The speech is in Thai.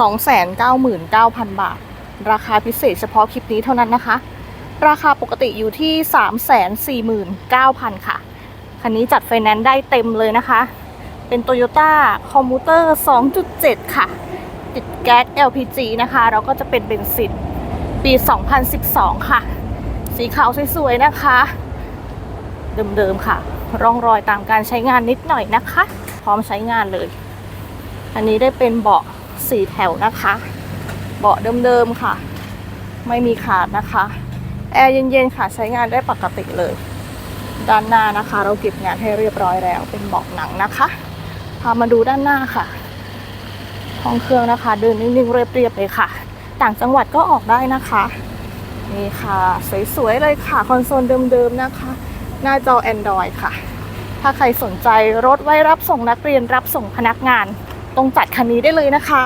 299,000 บาท ราคาพิเศษเฉพาะคลิปนี้เท่านั้นนะคะ ราคาปกติอยู่ที่ 349,000 ค่ะ คันนี้จัดไฟแนนซ์ได้เต็มเลยนะคะ เป็น Toyota Commuter 2.7 ค่ะ ติดแก๊ส LPG นะคะแล้วก็จะเป็นเบนซินปี 2012 ค่ะ สีขาวสวยๆนะคะ เดิมๆค่ะ ร่องรอยตามการใช้งานนิดหน่อยนะคะ พร้อมใช้งานเลย อันนี้ได้เป็นเบาะ สี่แถวนะคะ เบาะเดิมๆค่ะ ไม่มีขาดนะคะ แอร์เย็นๆค่ะใช้งานได้ปกติเลย ด้านหน้านะคะ เราเก็บงานให้เรียบร้อยแล้ว เป็นเบาะหนังนะคะ พามาดูด้านหน้าค่ะห้องเครื่องนะคะ เดินนิ่งๆเรียบๆเลยค่ะ ต่างจังหวัดก็ออกได้นะคะนี่ค่ะ สวยๆเลยค่ะคอนโซลเดิมๆนะคะ หน้าจอ Android ค่ะ ถ้าใครสนใจรถไว้รับส่งนักเรียนรับส่งพนักงาน ตรงจัดคันนี้ได้เลยนะคะ